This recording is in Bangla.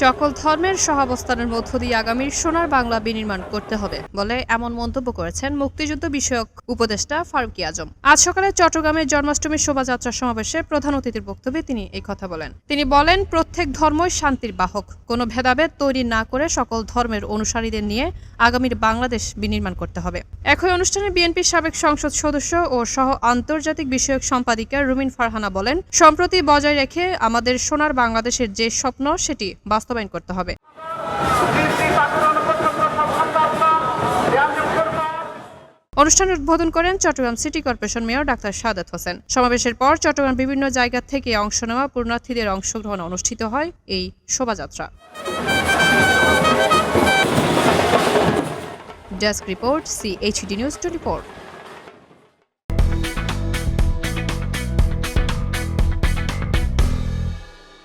সকল ধর্মের সহাবস্থানের মধ্য দিয়ে আগামীর সোনার বাংলা বিনির্মাণ করতে হবে বলে এমন মন্তব্য করেছেন মুক্তিযুদ্ধ বিষয়ক উপদেষ্টা ফারুকি আজম। আজ সকালে চট্টগ্রামের জন্মাষ্টমীর শোভাযাত্রা সমাবেশে প্রধান অতিথির বক্তব্যে তিনি এই কথা বলেন। তিনি বলেন, প্রত্যেক ধর্মই শান্তির বাহক। কোনো ভেদাভেদ তৈরি না করে সকল ধর্মের অনুসারীদের নিয়ে আগামীর বাংলাদেশ বিনির্মাণ করতে হবে। একই অনুষ্ঠানে বিএনপির সাবেক সংসদ সদস্য ও সহ আন্তর্জাতিক বিষয়ক সম্পাদিকা রুমিন ফারহানা বলেন, সম্প্রতি বজায় রেখে আমাদের সোনার বাংলাদেশের যে স্বপ্ন, সেটি বাস্তবায়ন করতে হবে। অনুষ্ঠানের উদ্বোধন করেন Chittagong city corporation mayor doctor Sadat Hossain. সমাবেশের পর চট্টগ্রাম বিভিন্ন জায়গা থেকে অংশ নেওয়া পূর্ণার্থীদের অংশগ্রহণ অনুষ্ঠিত হয় এই শোভাযাত্রা। Desk report CHD news twenty